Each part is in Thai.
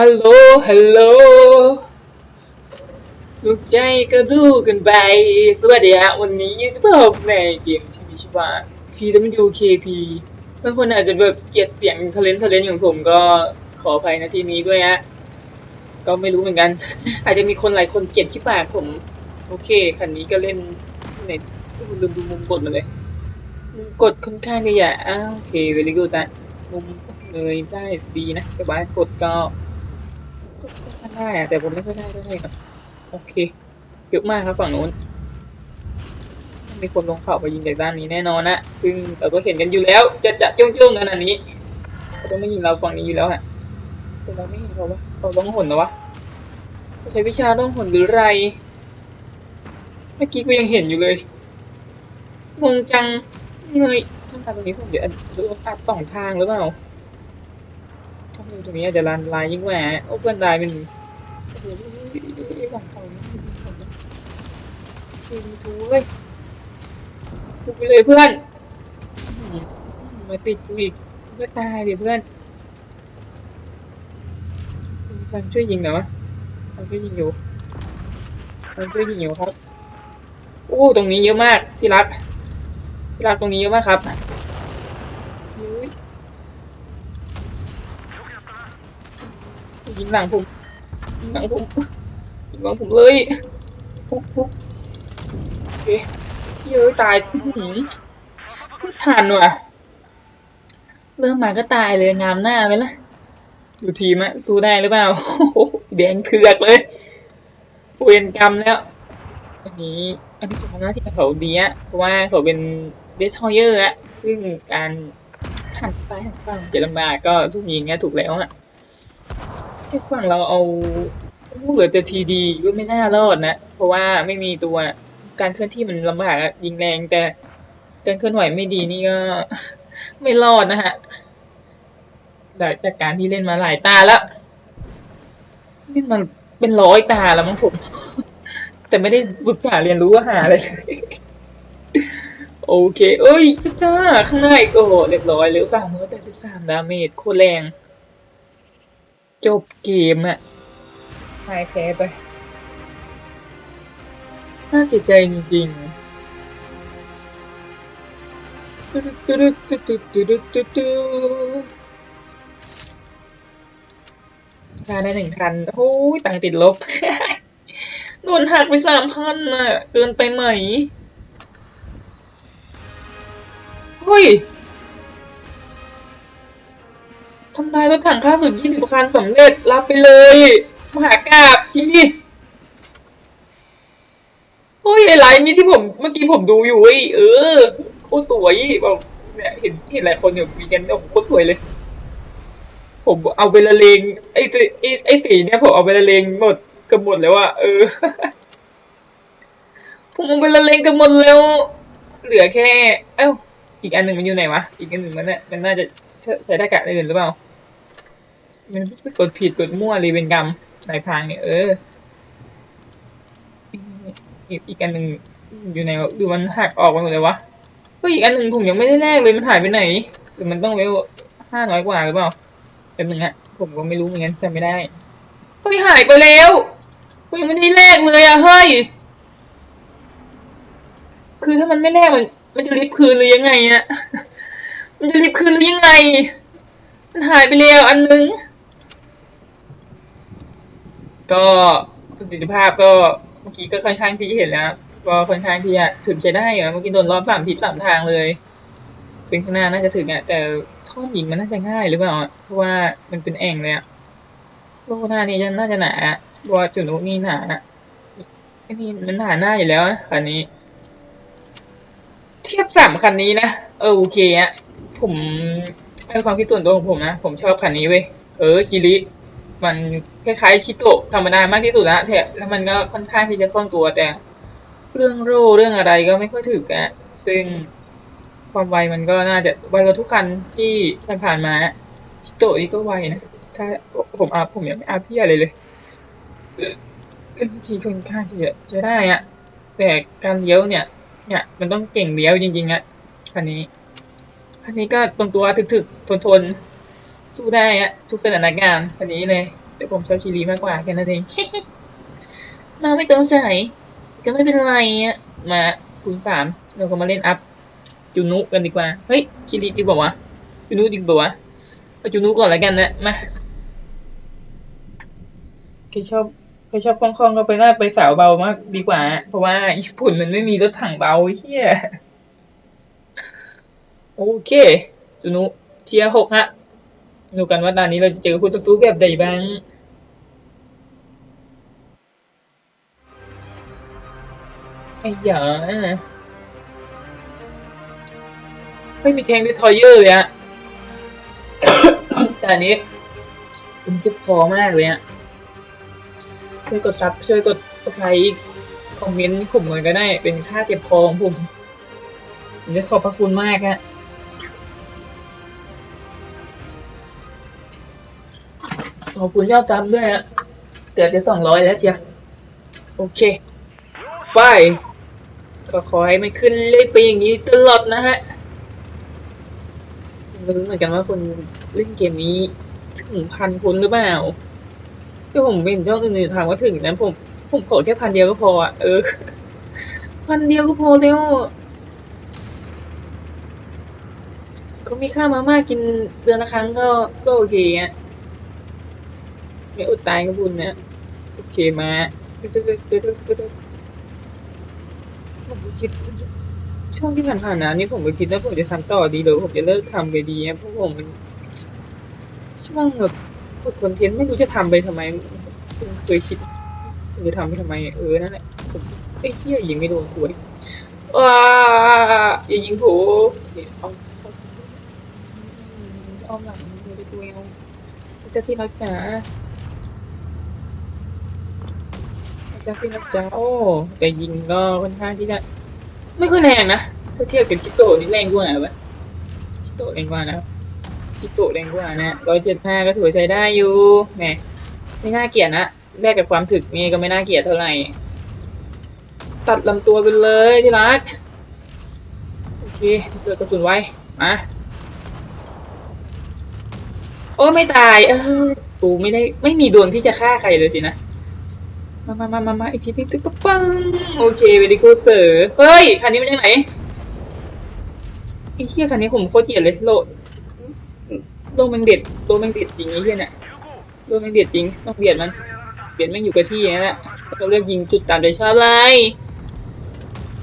ฮัลโหล ฮัลโหลถูกใจก็ดูกันไป สวัสดีฮะ วันนี้อยู่กับในเกมที่มีชื่อว่า KWKP บางคนอาจจะแบบเกลียดเสียงทะเลนทะเลนของผมก็ขออภัยในที่นี้ด้วยฮะ ก็ไม่รู้เหมือนกัน อาจจะมีคนหลายคนเกลียดที่ปากผม โอเค คันนี้ก็เล่นในลืมดูมุมกดมาเลย มุมกดค่อนข้างจะใหญ่อ้าวโอเค very good นะมุมเลยได้ดีนะแต่ว่ากดก็ ได้อะแต่ผมไม่ค่อยได้เท่าไหร่ครับโอเคเยอะมากครับฝั่งนู้นมีคนลงเขาไปยิงจากด้านนี้แน่นอนนะซึ่งเราก็เห็นกันอยู่แล้ว จะจะจ้องจ้องๆกันอันนี้เขาต้องไม่ยิงเราฝั่งนี้อยู่แล้วฮะแต่เราไม่เห็นเขาวะเขาต้องหนนะวะใช้วิชาต้องหนหรือไรเมื่อกี้กูยังเห็นอยู่เลยงงจังเลยช่องทางตรงนี้ผมเดี๋ยวดูภาพสองทางหรือเปล่าช่องตรงนี้อาจจะลานลายยิ่งกว่าโอ้เพื่อนตายเป็น โอ้หสองฝั่งนี้มีคนนะทีวีทูเว้ยทุบไปเลยเพื่อนมาติดกูอีกเพื่อตายดิเพื่อนฟันช่วยยิงหน่อยวะฟันช่วยยิงอยู่ฟันช่วยยิงอยู่ครับโอ้ตรงนี้เยอะมากที่รักที่รักตรงนี้เยอะมากครับเฮ้ยยิงหลังผม หลังผมยิงหลังผมเลยปุ๊บปุ๊บโอเคเยอะตายหือไม่ทันว่ะ เริ่มมาก็ตายเลยงามหน้าไหมล่ะดูทีมอะสู้ได้หรือเปล่าแดงเถือกเลยเวรกรรมแล้ว อันนี้อันนี้คือหน้าที่เขาดีอะเพราะว่าเขาเป็นเดสทอยเยอร์อะซึ่งการหันไปหันฝั่งจะลำบากก็สู้ยิงเงี้ยถูกแล้วอะ ที่ฝั่งเราเอาลูกเหลือแต่ทีดีก็ไม่น่ารอดนะ เพราะว่าไม่มีตัวการเคลื่อนที่มันลำบากยิงแรงแต่การเคลื่อนไหวไม่ดีนี่ก็ไม่รอดนะฮะจากการที่เล่นมาหลายตาแล้วเล่นมาเป็นร้อยตาแล้วมั้งผม แต่ไม่ได้ศึกษาเรียนรู้ว่าหาเลยโอเค เอ้ยจ้าข้างในโอ้โหเรียบร้อยเร็วสามร้อยแปดสิบสามดาเมจโคตรแรง จบเกมอะหายแพ้ไป น่าเสียใจจริงๆตึ๊ดตึ๊ดตึ๊ดตึ๊ดตึ๊ดตึ๊ดตึ๊ดได้หนึ่งพันโอ้ยตังติดลบ โดนหักไปสามพันอะ เกินไปไหม เฮ้ย ทำลายรถถังค่าสุดยี่สิบคันสำเร็จรับไปเลย มหากราบที่นี่เฮ้ยไอ้ไลน์นี้ที่ผมเมื่อกี้ผมดูอยู่เว้ยเออโคตรสวยแบบเนี่ยเห็นเห็นหลายคนอยู่วีกันโอ้โหโคตรสวยเลย ผมเอาไปละเลงไอ้ไอ้ไอ้สีเนี่ยผมเอาไปละเลงหมดกือบหมดแล้วอะเออ ผมเอาไปละเลงกันหมดแล้วเหลือแค่ เอ้าอีกอันหนึ่งมันอยู่ไหนวะอีกอันหนึ่งมันเนี่ยมันน่าจะใช้ได้กะอื่นหรือเปล่า มันกดผิดกดมั่วรีเวนกรรมนายพางเนี่ยเอออีกอีกอันหนึ่งอยู่ไหนดูมันหักออกไปหมดเลยวะเฮ้ยอีกอันหนึ่งผมยังไม่ได้แลกเลยมันหายไปไหนหรือมันต้องเวลห้าน้อยกว่าหรือเปล่าแป๊บนึงฮะผมก็ไม่รู้เหมือนกันจำไม่ได้เฮ้ยหายไปแล้วผมยังไม่ได้แลกเลยอะเฮ้ยคือถ้ามันไม่แลกมันมันจะรีบคืนหรือยังไงอะมันจะรีบคืนหรือยังไง มันหายไปแล้วอันนึง ก็ประสิทธิภาพก็เมื่อกี้ก็ค่อนข้างที่จะเห็นแล้วก็ค่อนข้างที่จะถึงใช้ได้อยู่นะเมื่อกี้โดนรอบสามทิศสามทางเลย ซึ่งข้างหน้าน่าจะถึงอะแต่ท่อนหินมันน่าจะง่ายหรือเปล่าเพราะว่ามันเป็นแอ่งเลยอะโลกหน้านี้จะน่าจะหนาอะว่าจุดนู้นนี่หนาอะไอ้นี่มันหนาหน้าอยู่แล้วคันนี้ เทียบสามคันนี้นะเออโอเคอะผมในความคิดส่วนตัวของผมนะ ผมชอบคันนี้เว้ยเออคิริ มันคล้ายๆชิโตะธรรมดามากที่สุดละแถแล้วมันก็ค่อนข้างที่จะคล่องตัวแต่ เรื่องโร่เรื่องอะไรก็ไม่ค่อยถึกอะซึ่งความไวมันก็น่าจะไวกว่าทุกคันที่ผ่านมาชิโตะนี่ก็ไวนะถ้าผมอัพผมยังไม่อัพพี่อะไรเลยทีค่อนข้างที่จะจะได้อะแต่การเลี้ยวเนี่ย เนี่ย มันต้องเก่งเลี้ยวจริงๆอะคันนี้คันนี้ก็ตรงตัวถึกๆทนๆ สู้ได้อะทุกสถานการณ์คันนี้เลยแต่ผมชอบชิลีมากกว่าแค่นั้นเอง มาไม่ต้องใจก็ไม่เป็นไรอะมาคูณสามเราก็มาเล่นอัพจูนุกันดีกว่า เฮ้ยชิลีดีบอกว่าวะจูนุดีบอกว่าวะเอาจูนุก่อนแล้วกันนะมาใครชอบใครชอบคล่องๆก็ไปหน้าไปสาวเบามากดีกว่า เพราะว่าญี่ปุ่นมันไม่มีรถถังเบาเฮียโอเคจูนุเทียหกฮะ ดูกันว่าตอนนี้เราจะเจอคู่ต่อสู้แบบใดบ้างไอ้หยาไม่มีแทงด้วยทอยเยอร์เลยอะแต่อันนี้ผมเจ็บคอมากเลยอะช่วยกดซับช่วยกดสไครคอมเมนต์ผมหน่อยก็ได้ เป็นค่าเจ็บคอของผมผมจะขอบพระคุณมากฮะ ขอบคุณยอดจำด้วยฮะเกือบจะสองร้อยแล้วเชียวโอเค ไป ก็ขอให้มันขึ้นเรื่อยไปอย่างนี้ตลอดนะฮะไม่รู้เหมือนกันว่าคนเล่นเกมนี้ถึงพันคนหรือเปล่าที่ผมเห็นช่องอื่นๆถามว่าถึงนะผมผมขอแค่พันเดียวก็พออะเออพันเดียวก็พอแล้วเขามีค่ามาม่ากินเดือนละครั้งก็ก็โอเคอะ ไม่อดตายกับบุญนะ โอเคมาผมคิดช่วงที่ผ่านๆนะนี่ผมก็คิดว่าผมจะทำต่อดีหรือผมจะเลิกทำไปดีอเพราะผมมันช่วงแบบกดคอนเทนต์ไม่รู้จะทำไปทำไมเคยคิดจะทำไปทำไมเออนั่นแหละผมไอ้เหี้ยยิงไม่โดนหัวดิว้าอย่ายิงผมเอาเอาหลังเลยไปซวยเอาเจ้าที่รักจ๋า จ้าพี่นะจ๊ะโอ้แต่ยิงก็ค่อนข้างที่จะไม่ค่อยแรงนะถ้าเทียบกับชิโตะนี่แรงกว่าปะชิโตะแรงกว่านะชิโตะแรงกว่านะร้อยเจ็ดห้าก็ถือใช้ได้อยู่แหมไม่น่าเกลียดนะแลกกับความถึกนี่ก็ไม่น่าเกลียดเท่าไหร่ ตัดลำตัวไปเลยที่รักโอเคเลือกกระสุนไว้มาโอ้ไม่ตาย เออกูไม่ได้ไม่มีดวงที่จะฆ่าใครเลยสินะ มามามามามาอีกทีนึงตึ๊กตึ๊กปังโอเคเวลิคูเซอร์เฮ้ย คันนี้มาจากไหนไอ้เหี้ยคันนี้ผมโคตรเกลียดเลยโลโลแมันเด็ดโลแมันเด็ดจริงไอ้เหี้ยเนี่ยโลแมันเด็ดจริง ต้องเบียดมัน เบียดแม่งอยู่กับที่นั่นแหละแล้วก็เลือกยิงจุดตามใจชอบเลย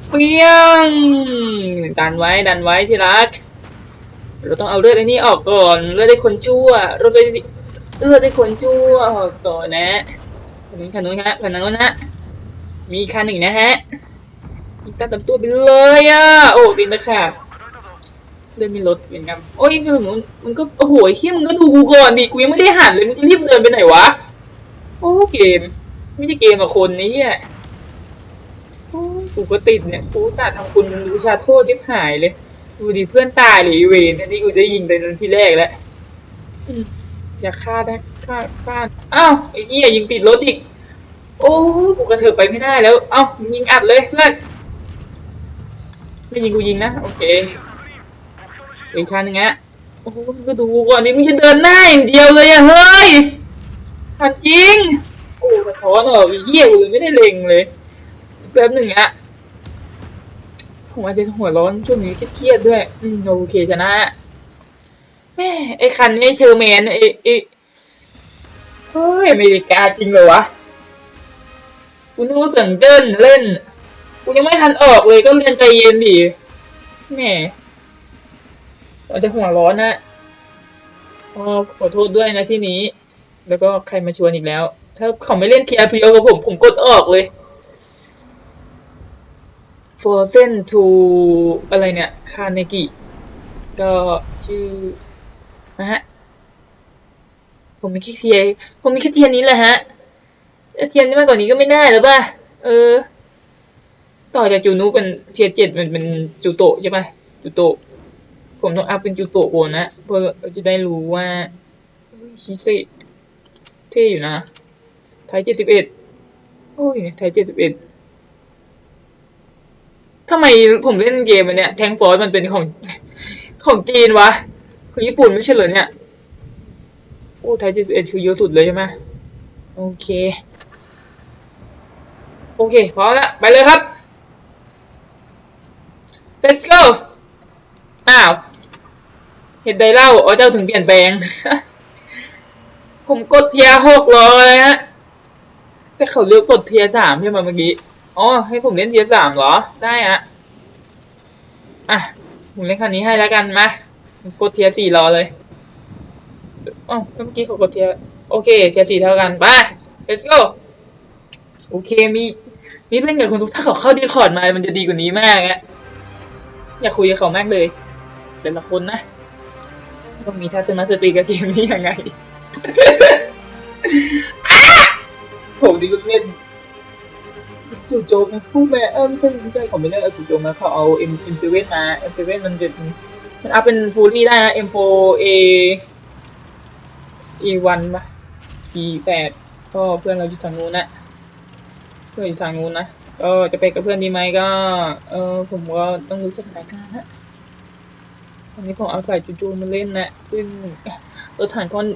เปี้ยงดันไว้ดันไว้ที่รัก เราต้องเอาเลือดไอ้นี่ออกก่อน เลือดได้คนชั่วเลือดได้เลือดได้คนชั่วออกก่อนนะ คันนู้นคันนู้นฮะคันนู้นนะมีคันหนึ่งนะฮะมีตัดลำตัวไปเลยอะโอ้ดินตะขาบเดินมีรถเหมือนกันโอ้ยพี่ผมมันก็โอ้โหเฮียมึงก็ดูกูก่อนดิกูยังไม่ได้หันเลยมึงจะรีบเดินไปไหนวะโอ้เกม ไม่ใช่เกมอะคนนี่เฮียโอ้กูก็ติดเนี่ยกูสาทำคุณดูชาโทษชิบหายเลย ดูดิเพื่อนตายเลยอีเวนอันนี้กูจะยิงในทีแรกแล้ว อย่าฆ่าได้ฆ่าฆ่าอ้าวไอ้เหี้ยยิงติดรถอีก โอ้กูกระเถิบไปไม่ได้แล้ว เอ้ายิงอัดเลยเพื่อนไม่ยิงกูยิงนะโอเคอีกคันหนึ่งอะโอ้โหก็ดูก่อนนี่ม่ใช่เดินหน้าอย่างเดียวเลยอะเฮ้ยทำจริงโอ้กระท้อนอะไอ้เหี้ยกูเลยไม่ได้เล็งเลยแป๊บหนึ่งอะผมอาจจะหัวร้อนช่วงนี้เครียดด้วย อืมโอเคชนะ แม่ไอ้คันนี้เชอร์แมนไอ้ไอ้เฮ้ยอเมริกาจริงเหรอวะกูนึกว่าเสียงเดินเล่นกูยังไม่ทันออกเลยก็เรียนใจเย็นดิแหม่เราจะหัวร้อนนะอ๋อขอโทษด้วยนะที่นี้ แล้วก็ใครมาชวนอีกแล้ว ถ้าเขาไม่เล่น TRPO กับผมผมกดออกเลย Frozen to อะไรเนี่ย คาเนกิ ก็ชื่อ นะฮะ ผมมีแค่เทียร์ผมมีแค่เทียร์นี้แหละฮะแล้เทียร์นี้มากกว่านี้ก็ไม่ได้หรือป่ะ เออ ต่อจากจูนุเป็นเทียร์เจ็ดมันเป็นจูโตใช่ป่ะจูโต ผมต้องอัพเป็นจูโตโอนะเพื่อจะได้รู้ว่าเฮ้ยชิเซเท่อยู่นะ ไทยเจ็ดสิบเอ็ดโอ้ยไทยเจ็ดสิบเอ็ดทำไมผมเล่นเกมอันเนี้ยแทงฟอร์สมันเป็นของของจีนวะ ขอญี่ปุ่นไม่ใช่เหรอเนี่ยโอ้ไทยเจ็ดสิบเอ็ดคือเยอะสุดเลยใช่ไหมโอเค โอเคพร้อมละไปเลยครับ let's go อ้าว เหตุใดเล่าอ๋อเจ้าถึงเปลี่ยนแปลง ผมกดเทียร์หกเลยฮะแต่เขาเลือกกดเทียร์สามใช่ไหมเมื่อกี้อ๋อให้ผมเล่นเทียร์สามเหรอ ได้อะอะ ผมเล่นคันนี้ให้แล้วกันมา กดเทียสี่รอเลยอ๋อเมื่อกี้เขากดเทียโอเค เทียสี่เท่ากันไป let's go โอเคมีมีเล่นกับคนทุกท่านเขาเข้าดีคอร์ดมามันจะดีกว่านี้มากอะอยากคุยกับเขามากเลยแต่ละคนนะต้องมีทัศนคติกับเกมนี้ยังไงผมดีก็เล่นจู่โจมนะผู้แม่เออไม่ใช่ไม่ใช่ผมไม่เล่นเอาจู่โจมนะเขาเอา M M7 มา M7 มันมาเป็มเซเว่นมัน มันอัพเป็นฟูลี่ได้นะ M4 A E1 ปะ E8 ก็เพื่อนเราอยู่ทางนู้นนะ เพื่อนอยู่ทางนู้นนะ ก็จะไปกับเพื่อนดีไหมก็ เออผมก็ต้องรู้จักสถานการณ์นะตอนนี้ผมเอาใส่จู่ๆมาเล่นนะ ซึ่งรถถังค่อน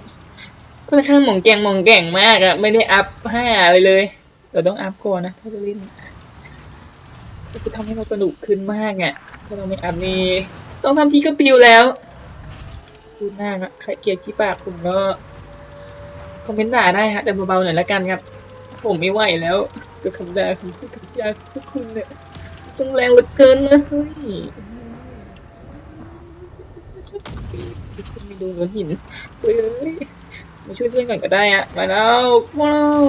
ค่อนข้างหม่องแกงหม่องแก่งมากอะไม่ได้อัพห้าอะไรเลย เราต้องอัพก่อนนะ ถ้าจะเล่นจะทำให้เราสนุกขึ้นมากอะถ้าเราไม่อัพนี่ ต้องทำทีก็ปิวแล้วพูดมากอะใครเกลียดขี้ปากผมก็คอมเมนต์ด่าได้ฮะแต่เบาๆหน่อยละกันครับ ผมไม่ไหวแล้วกับคำด่าของผู้คำจาของพวกคุณเนี่ยส่งแรงเหลือเกินนะเฮ้ยคุณไม่ดูเหมือนหินเฮ้ยเอ้ยมาช่วยเพื่อนก่อนก็ได้อะมาแล้วว้าว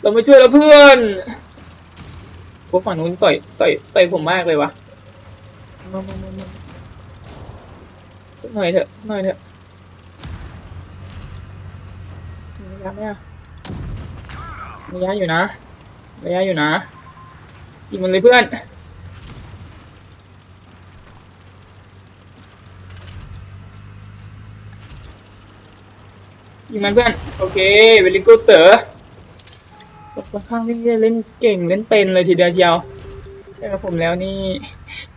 เรามาช่วยแล้วเพื่อน พวกฝั่งนู้นใส่ใส่ใส่ผมมากเลยวะมามามามาสักหน่อยเถอะสักหน่อยเถอะระยะไหมอะระยะอยู่นะระยะอยู่นะยิงมันเลยเพื่อนยิงมันเพื่อน โอเคเวลิกูเสือ ค่อนข้างที่จะเล่นเก่งเล่นเป็นเลยทีเดียวเชียวใช่ครับผมแล้วนี่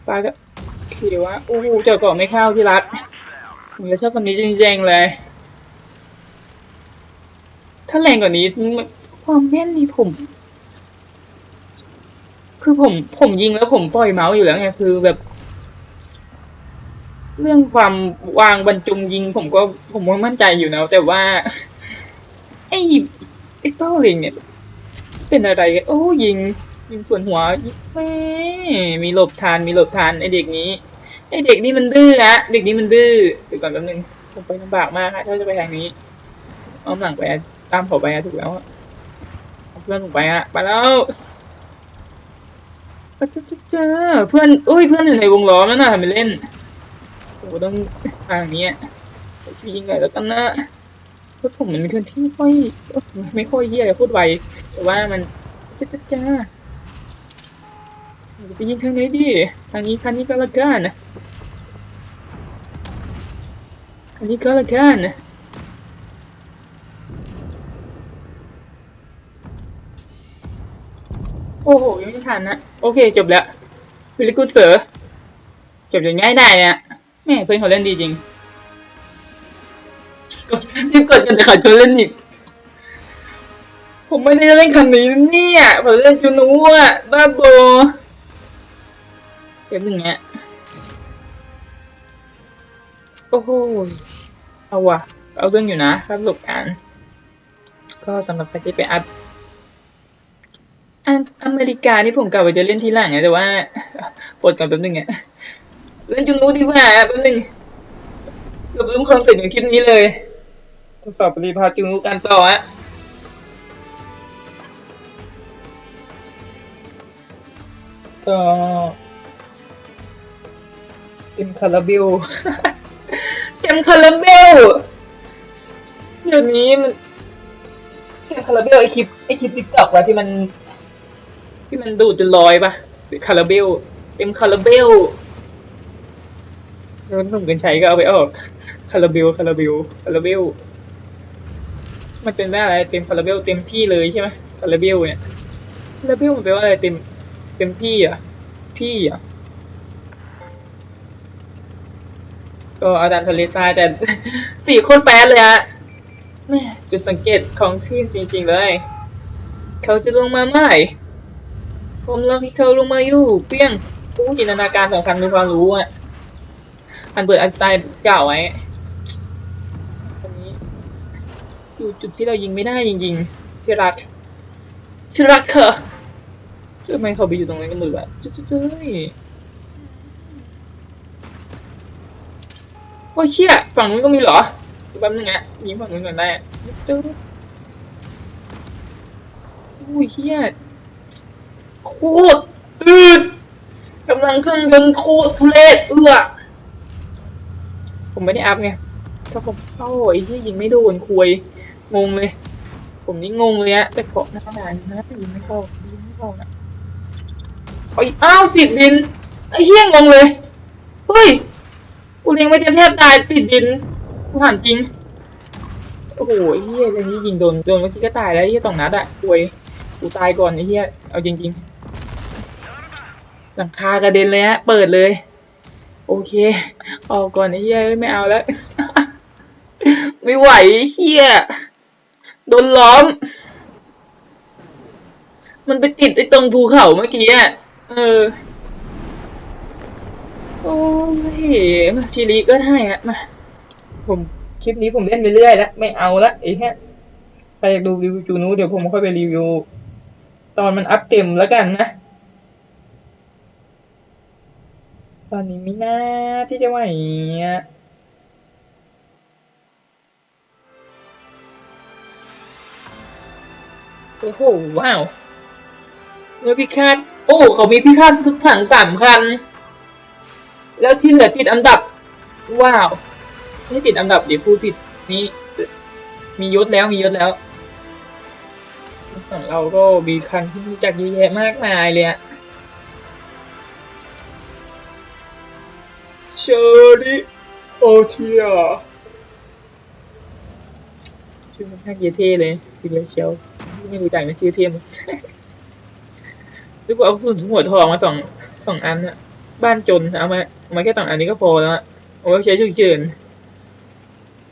ฟ้าก็คือว่าโอ้เจาะเกาะไม่เข้าที่รักผมจะชอบคนนี้จริงๆเลย ถ้าแรงกว่านี้ความแม่นนี่ผม คือผมผมยิงแล้วผมปล่อยเมาส์อยู่แล้วไงคือแบบ เรื่องความวางบรรจงยิง ผมก็ผมก็มั่นใจอยู่นะแต่ว่าไอ้ไอ้เต้าเลงเนี่ย เป็นอะไรกันโอ้ยิง ยิงส่วนหัวยิงแม่มีหลบทานมีหลบทานไอเด็กนี้ไอเด็กนี่มันดื้อนะเด็กนี้มันดื้อเดี๋ยวก่อนแป๊บนึงผมไปลำบากมากฮะถ้าจะไปทางนี้อ้อมหลังไปตามเขาไปอะถูกแล้วเพื่อนผมไปอะไปแล้วเจ้าเจ้าเพื่อนอุ้ยเพื่อนอยู่ในวงล้อมแล้วนะทำไปเล่นโอ้ต้องทางนี้อะช่วยยิงหน่อยแล้วกันนะ เพราะผมมันเป็นคนที่ไม่ค่อยไม่ค่อยเฮียอะไรพูดไวแต่ว่ามันจ้าจ้าจ้าไปยิงทางไหนดีทางนี้ทางนี้ก็ละกันทางนี้ก็ละกันโอ้โหยังไม่ทันนะโอเคจบแล้ววิลกูเสือจบอย่างง่ายได้เนี่ยแม่เพื่อนเขาเล่นดีจริง รีบกดกันแต่เขาชวนเล่นอีก ผมไม่ได้เล่นคันนี้เนี่ยผมเล่นจูนูอะบ้าโบเก็บหนึ่งเนี้ยโอ้โหเอาว่ะ เอาเรื่องอยู่นะครับประสบการณ์ก็สำหรับใครที่ไปอัพอันอเมริกานี่ผมกลับไปจะเล่นที่หลังไงแต่ว่าปลดก่อนแป๊บนึงอะเล่นจูนู้ดีกว่าแป๊บนึงเกือบลืมคอนเซ็ปต์ของคลิปนี้เลย ทดสอบปริพาจูนูกันต่อฮะก็เต็มคาราเบลเต็มคาราเบลเดี๋ยวนี้มันเต็มคาราเบลไอคลิปไอคลิปติ๊กต็อกว่าที่มัน ที่มันดูดจนลอยปะคาราเบลเต็มคาราเบลแล้วหนุ่มกันชัยก็เอาไปออกคาราเบลคาราเบลคาราเบล มันเป็นว่อะไรเต็มคาราเบลเต็มที่เลยใช่ไหมคาราเบลเนี่ยคาราเบลมันแปลว่าอะไรเต็มเต็มที่อะ ที่อะก็อาจารย์ทะเลทรายแต่สี่คนแปดเลยฮะแม่จุดสังเกตของทีมจริงๆเลย เขาจะลงมาไหมผมรอให้เขาลงมาอยู่เปี้ยงผู้จินตนาการสำคัญในความรู้อะอันเปิดอันสไตล์เก่าไว้คนนี้ อยู่จุดที่เรายิงไม่ได้จริงๆที่รักที่รักเธอทำไมเขาไปอยู่ตรงนั้นกันหมดวะจุ๊ดๆโอ้ยเชี่ยฝั่งนู้นก็มีเหรอแป๊บนึงอะยิงฝั่งนู้นก่อนได้จุ๊ดอุ้ยเชี่ยโคตรอืดกำลังเครื่องยนต์โคตรทุเรศเอื้อผมไม่ได้อัพไงถ้าผมเข้าไอ้ที่ยิงไม่โดนคุย งงเลย ผมนี่งงเลยอะแต่เกาะหน้าด่านนะยิงไม่เข้ายิงไม่เข้านะไอ้ยอ้าวติดดินไอ้เหี้ยงงเลยเฮ้ยกูเลี้ยงไม่จะแทบตายติดดินกูถามจริงโอ้โหเหี้ยอย่างนี้ยิงโดนโดนเมื่อกี้ก็ตายแล้วเหี้ยสองนัดอะคุยกูตายก่อนไอ้เหี้ยเอาจริงๆหลังคากระเด็นเลยฮะเปิดเลย โอเคออกก่อนไอ้เหี้ยไม่เอาแล้ว ไม่ไหวเหี้ย โดนล้อม มันไปติดไอ้ตรงภูเขาเมื่อกี้อะ เออ โอ้ยมาทีรีก็ได้อะมา ผมคลิปนี้ผมเล่นไปเรื่อยแล้วไม่เอาละไอ้แค่ใครอยากดูรีวิวจูนูเดี๋ยวผมค่อยไปรีวิว ตอนมันอัพเต็มแล้วกันนะ ตอนนี้ไม่น่าที่จะไหวอะ อ้โหว้าวเรือพิฆาตโอ้เขามีพิฆาตทุกถังสามคัน แล้วที่เหลือติดอันดับ ว้าว ไม่ติดอันดับเดี๋ยวพูดผิดนี่มียศแล้วมียศแล้วของเราก็มีคันที่รู้จักเยอะแยะมากมายเลยอะเชอรี่โอเทียชื่อมันน่าเยเท่เลยทีเดียวเชียว ไม่รู้จักนชื่อเทียมหรือว่าเอาส่วนหัวทองมาสองสองอันอะบ้านจนเอามาเอามาแค่สองอันนี้ก็พอแล้วอะเอาไว้ใช้ฉุกเฉิน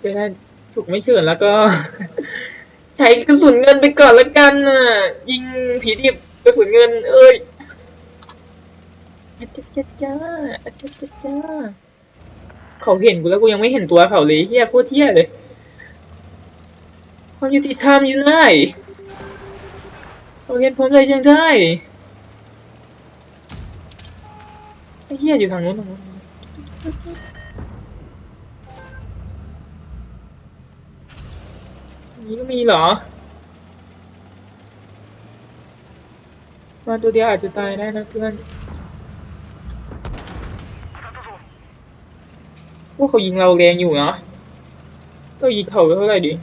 จะได้ฉุกไม่เฉินแล้วก็ ใช้กระสุนเงินไปก่อนละกันน่ะ ยิงผีดิบกระสุนเงิน เอ้ยอาจ้าจ้าจ้าจ้าจ้าจ้าเขาเห็นกูแล้วกูยังไม่เห็นตัวเขาเลยเฮียโคตรเฮียเลยความยุติธรรมอยู่ไหน เขาเห็นผมเลยจังได้ไอ้เหี้ยอยู่ทางนู้นทางนู้นนี้ก็มีเหรอมาตัวเดียวอาจจะตายได้นะเพื่อนว่าเขายิงเราแรงอยู่เนาะเรายิงเขาเท่าไหร่ดิ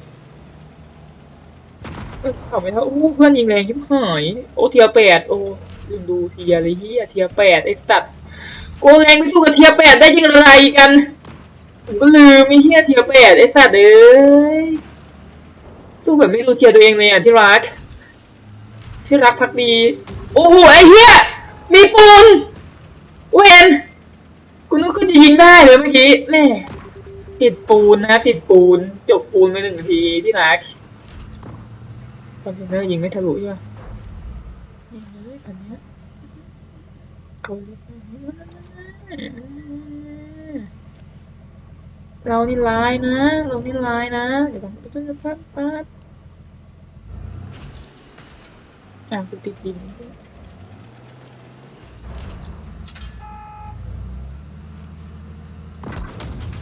เขาไม่เท่าอู้เพื่อนยิงแรงชิบหายโอ้เทียแปดโอ้ลืมดูเทียเลยเฮียเทียแปดไอ้สัตว์โกแรงไปสู้กับเทียแปดได้ยังไงกันผมก็ลืมมีเฮียเทียแปดไอ้สัตว์เอ้ยสู้แบบไม่รู้เทียตัวเองเลยอะที่รักที่รักพักดี โอ้โหไอ้เฮียมีปูนเวนกูนึกว่าจะยิงได้เลยเมื่อกี้แม่ติดปูนนะติดปูนจบปูนไปหนึ่งทีที่รัก คอนเทนเนอร์ยิงไม่ทะลุใช่ปะยิงเลยอันเนี้ยเขาเรียกว่าเรานี่ร้ายนะ เรานี่ร้ายนะเดี๋ยวต้องปั๊บปั๊บปั๊บอะกูติดดิน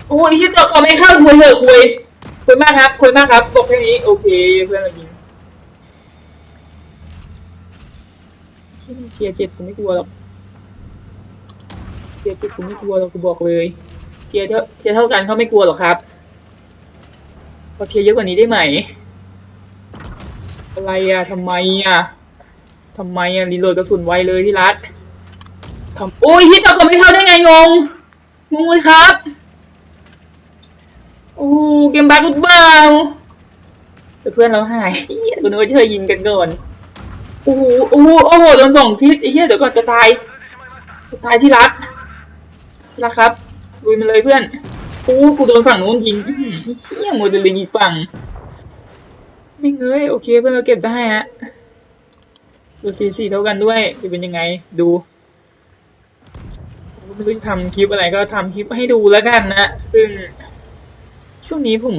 โอ้ยที่ต่อก่อนไม่เข้าคุยเถอะคุยคุยมากครับคุยมากครับบอกแค่นี้โอเคเพื่อนเรายิง เชียเชียร์เจ็ดกูไม่กลัวหรอกเชียร์เจ็ดกูไม่กลัวหรอกกูบอกเลยเชียร์เท่าเชียร์เท่ากันเขาไม่กลัวหรอกครับพอเชียร์เยอะกว่านี้ได้ไหม อะไรอะทำไมอะทำไมอะรีโหลดกระสุนไวเลยที่รักทำโอ้ยฮิตเอาก็ไม่เข้าได้ไงงงงงเลยครับโอ้เกมบักหรือเปล่าเพื่อนเราหายเหี้ยกูนึกว่าเชยยิงกันก่อน อ้โหโอ้โหโอ้โหโดนสองทิศไอ้เหี้ยเดี๋ยวก่อนจะตายจะตายที่รักที่รักครับลุยมาเลยเพื่อนโอ้กูโดนฝั่งนู้นยิงอื้อหือเหี้ยโมเดลลิงอีกฝั่งไม่เงยโอเคเพื่อนเราเก็บได้ฮะดูสีสีเท่ากันด้วยจะเป็นยังไงดูไม่รู้จะทำคลิปอะไรก็ทำคลิปให้ดูแล้วกันนะ ซึ่ง ช่วงนี้ผม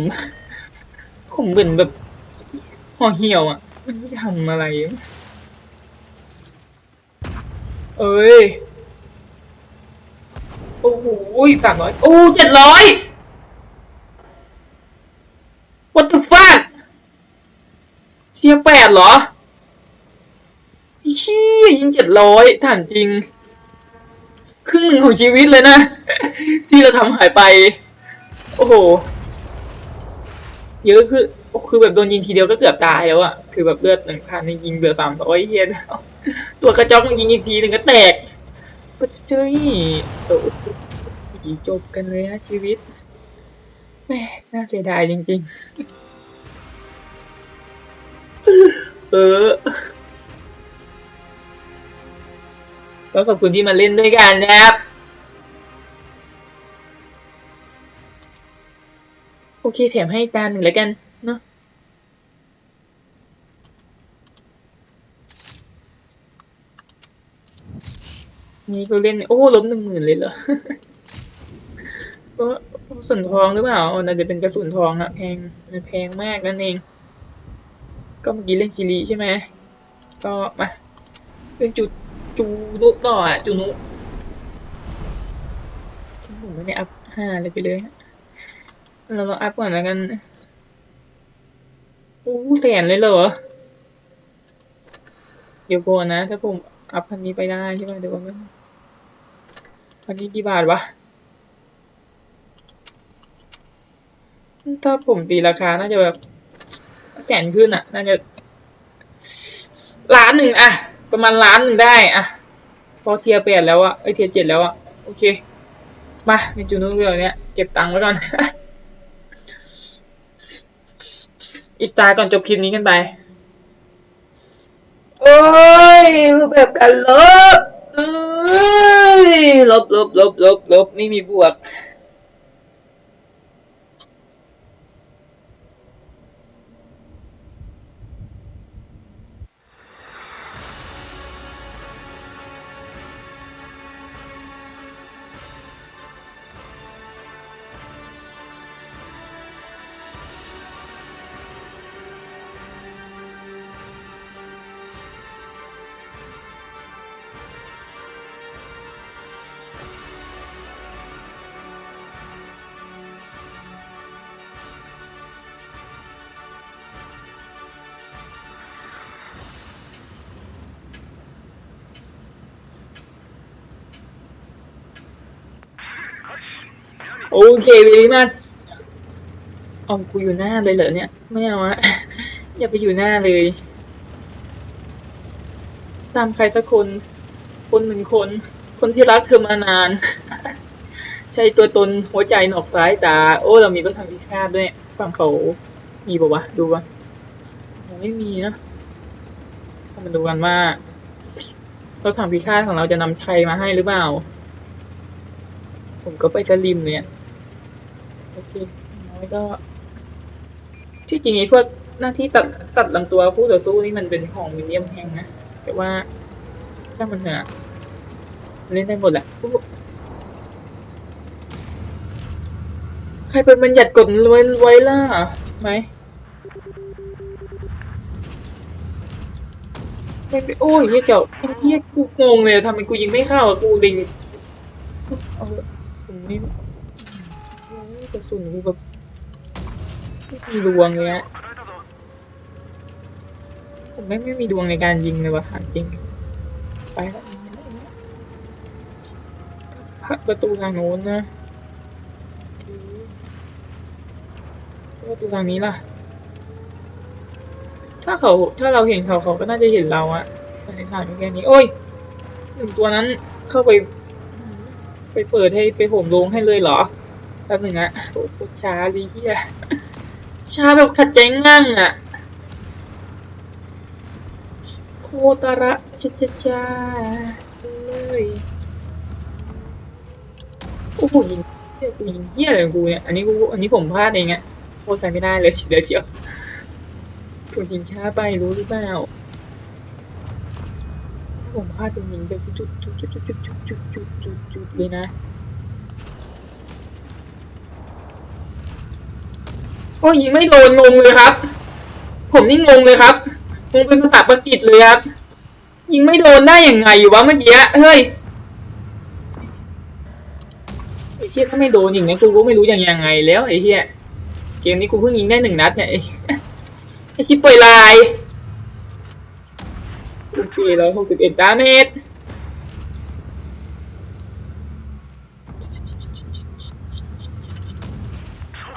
ผมเหมือนแบบห่อเหี่ยวอะไม่รู้จะทำอะไร เอ้ย โอ้โหสามร้อยโอ้เจ็ดร้อย what the fuck เทียแปดเหรอชี้ยยิงเจ็ดร้อยถามจริง ครึ่งหนึ่งของชีวิตเลยนะ ที่เราทำหายไป โอ้โห เยอะคือ คือแบบโดนยิงทีเดียวก็เกือบตายแล้วอะคือแบบเลือดหนึ่งพันยิงเหลือสามร้อยเฮียแล้ว ตัวกระจอกยิงอีกทีหนึ่งก็แตกก็เจ้ยจบกันเลยนะชีวิตแหม่น่าเสียดายจริงๆ เออ ก็ขอบคุณที่มาเล่นด้วยกันนะครับ โอเคแถมให้จานหนึ่งแล้วกันเนาะ นี่ก็เล่น โอ้ลบหนึ่งหมื่นเลยเหรอก็กระสุนทองหรือเปล่าน่าจะเป็นกระสุนทองอะแพงมันแพงมากนั่นเอง ก็เมื่อกี้เล่นจิริใช่ไหมก็มาเล่นจูจูนุต่ออะจูนุฉันผมไม่ได้อัพห้าเลยไปเลยเราลองอัพก่อนแล้วกันโอ้แสนเลยเหรอเดี๋ยวก่อนนะ ถ้าผมอัพพันนี้ไปได้ใช่ไหมเดี๋ยวก่อน นะพันนี้กี่บาทวะ ถ้าผมตีราคา น่าจะแบบแสนขึ้นอะ น่าจะล้านหนึ่งอะประมาณล้านหนึ่งได้อะพอเทียร์แปดแล้วอะไอเทียร์เจ็ดแล้วอะโอเค มาในจูนู้นเรื่องเนี้ยเก็บตังค์ไว้ก่อน อีกตาก่อนจบคลิปนี้กันไป โอ้ยรูปแบบการลบเอ้ย ลบลบลบลบลบไม่มีบวก โอเค very much เอากูอยู่หน้าเลยเหรอเนี่ย ไม่เอาอะอย่าไปอยู่หน้าเลย ตามใครสักคน คนหนึ่งคน คนที่รักเธอมานาน ใช่ตัวตนหัวใจหนอกซ้ายตา โอ้ เรามีต้นทางพิฆาตด้วย ฝั่งเขามีปะวะ ดูวะยังไม่มีนะมาดูกันว่าต้นทางพิฆาตของเราจะนำชัยมาให้หรือเปล่า ผมก็ไปจะริมเนี่ย เคน้อยก็ที่จริงไอ้พวกหน้าที่ตัดตัดลำตัวคู่ต่อสู้นี่มันเป็นของวิลเลียมแฮงนะ แต่ว่าช่างมันเถอะเล่นได้หมดแหละใครเป็นบัญญัติกฎไว้ไว้ล่ะใช่ไหมไม่ไปโอ้ยเฮียเจ้าไอ้เฮียกูงงเลยทำไมกูยิงไม่เข้าอะกูลิงเอาผมไม่ กระสุนกูแบบไม่มีดวงเลยอะผมไม่ไม่มีดวงในการยิงเลยว่ะถาจริง ไปแล้วประตูทางโน้นนะประตูทางนี้ล่ะ ถ้าเขาถ้าเราเห็นเขาเขาก็น่าจะเห็นเราอะในทางแค่นี้ โอ้ยหนึ่งตัวนั้นเข้าไป ไปเปิดให้ไปโหมโรงให้เลยเหรอ แป๊บหนึ่งอะโอ้ช้าดีเฮียช้าแบบขัดใจงั่งอะโคตาระช้าช้าช้าเลยโอ้โหยิงเฮียกูยิงเฮียอะไรกูเนี่ยอันนี้กูอันนี้ผมพลาดเองอะโทษใครไม่ได้เลยเดี๋ยวเดี๋ยวผมยิงช้าไปรู้หรือเปล่าถ้าผมพลาดผมยิงจะจุดจุดจุดจุดจุดจุดจุดจุดจุดจุดเลยนะ โอ้ยิงไม่โดนงงเลยครับ ผมนี่งงเลยครับงงเป็นภาษาอังกฤษเลยครับยิงไม่โดนได้ยังไงอยู่วะเมื่อกี้เฮ้ยไอ้เหี้ยถ้าไม่โดนอย่างนี้กูก็ไม่รู้ยังยังไงแล้วไอ้เหี้ยเกมนี้กูเพิ่งยิงได้หนึ่งนัดเนี่ยไอ้ชิปเปอยลายโอเคร้อยหกสิบเอ็ดดาเมจ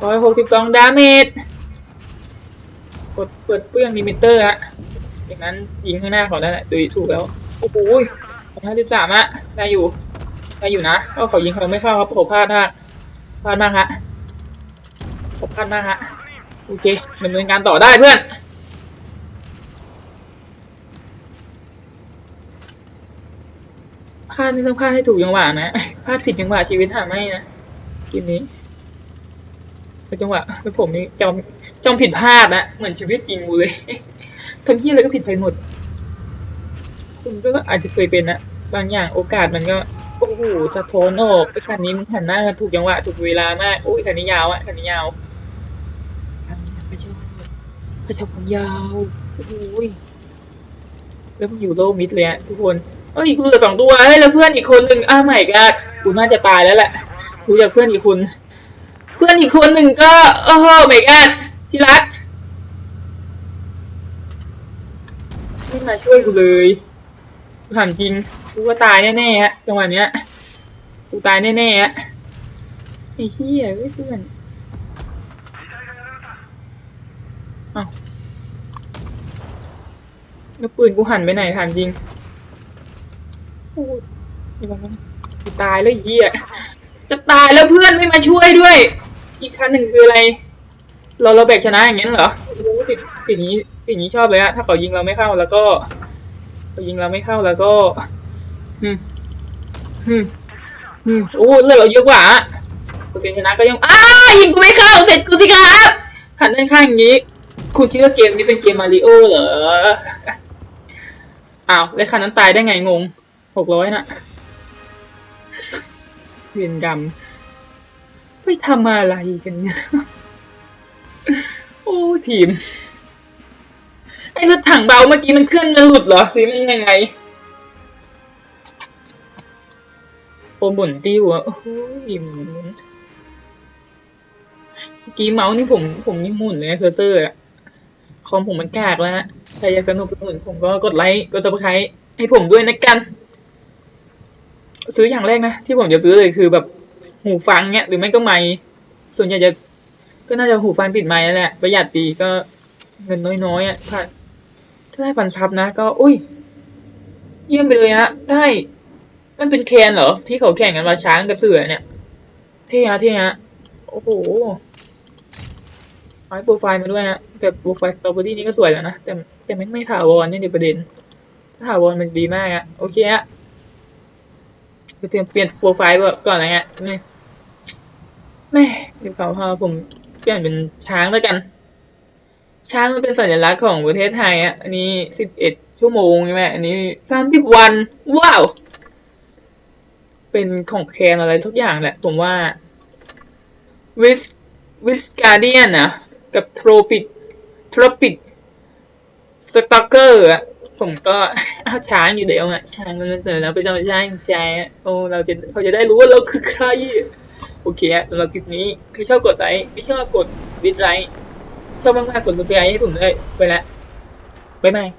ร้อยหกสิบสองดาเมจ กดเปิดเปื้องลิมิเตอร์ฮะจากนั้นยิงข้างหน้าเขาได้แหละดูถูกแล้ว โอ้โหห้าสิบสามอะได้อยู่ ได้อยู่นะก็เขายิงเขาไม่เข้าครับเขาพลาดมากพลาดมากฮะเขาพลาดมากฮะ โอเคดำเนินการต่อได้เพื่อนพลาดนี่ต้องพลาดให้ถูกจังหวะนะพลาดผิดจังหวะชีวิตหาไม่นะเกมนี้ เป็นจังหวะแล้วผมนี่จอมจอมผิดพลาดนะเหมือนชีวิตจริงเลยทำที่อะไรก็ผิดไปหมด คุณก็อาจจะเคยเป็นนะบางอย่างโอกาสมันก็โอ้โหสะท้อนออกไอ้คันนี้มันหันหน้ากันถูกจังหวะถูกเวลามากโอ้ยคันนี้ยาวอะคันนี้ยาวคันนี้พระเจ้าพระเจ้าผมยาวโอ้ยแล้วมันอยู่โลมิดเลยอะทุกคนเอ้ยกูเหลือสองตัวเฮ้ยแล้วเพื่อนอีกคนหนึ่งอ้าใหม่ก็กูน่าจะตายแล้วแหละกูจากเพื่อนอีกคน พื่อนอีกคนหนึ่งก็ โอ้โหไม่ก็ที่รักไม่มาช่วยกูเลยถามจริง กูว่าตายแน่ๆฮะจังหวะเนี้ย กูตายแน่ๆฮะไอ้เหี้ยเว้ยเพื่อนเอ้าแล้วปืนกูหันไปไหนถามจริงโอ้ยนี่มันกูตายแล้วไอ้เหี้ยจะตายแล้วเพื่อนไม่มาช่วยด้วย อีกคันหนึ่งคืออะไร เราเราแบกชนะอย่างนั้นเหรอโอ้โหติดติดอย่างนี้ติดอย่างนี้ชอบเลยอะถ้าเขายิงเราไม่เข้าแล้วก็เขายิงเราไม่เข้าแล้วก็อืมอืมอืมโอ้เลือดเราเยอะกว่าอะเปอร์เซ็นต์ชนะก็ยังอ้ายิงกูไม่เข้าเสร็จกูสิครับหันด้านข้างอย่างนี้ คุณคิดว่าเกมนี้เป็นเกมมาริโอเหรออ้าวแล้วคันนั้นตายได้ไงงงหกร้อยน่ะเวียนกรรม ไปทำอะไรกันเนี่ยโอ้ทีม ไอ้รถถังเบาเมื่อกี้มันเคลื่อนมันหลุดเหรอหรือมันยังไงโอ้หมุนติ้วอะโอ้ยหมุนเมื่อกี้เมาส์นี่ผมผมยังหมุนเลยเคอร์เซอร์อะคอมผมมันกากแล้วฮะใครอยากสนุกสนุนผมก็กดไลค์กดซับสไครต์ให้ผมด้วยนะกัน ซื้ออย่างแรกนะ ที่ผมจะซื้อเลยคือแบบ หูฟังเนี้ยหรือไม่ก็ไมค์ส่วนใหญ่จะก็น่าจะหูฟังติดไมค์นั่นแหละประหยัดดีก็เงินน้อยๆอะถ้าถ้าได้ปันซับนะ ก็อุ้ย เยี่ยมไปเลยฮะได้มันเป็นแคนเหรอ ที่เขาแข่งกันมาช้างกับเสือเนี่ย เท่ฮะเท่ฮะโอ้โหเอาโปรไฟล์มาด้วยฮะแต่โปรไฟล์สตรอเบอรี่นี่ก็สวยแล้วนะแต่แต่ไม่ไม่ถาวรนี่เดี๋ยวประเด็นถ้าถาวรมันดีมากอะโอเคฮะ เดี๋ยวเปลี่ยนเปลี่ยนโปรไฟล์ก่อนอะไรเงี้ยนี่แม่เดี๋ยวเขาพาผมเปลี่ยนเป็นช้างแล้วกัน ช้างมันเป็นสัญลักษณ์ของประเทศไทยอะอันนี้สิบเอ็ดชั่วโมงใช่ไหมอันนี้สามสิบวัน ว้าว เป็นของแคนอะไรทุกอย่างแหละ ผมว่าวิสวิสการเดียนนะกับโทรปิดโทรปิดสตอกเกอร์อะ ผมก็เอาช้างอยู่เดียวอะช้างมันเป็นสัญลักษณ์ประจำชาช้างใจโอ้เราจะเขาจะได้รู้ว่าเราคือใคร โอเคฮะสำหรับคลิปนี้คือชอบกดไลค์ไม่ชอบกดดิสไลค์ชอบมากๆกดกดใจให้ผมด้วยไปละบ๊ายบาย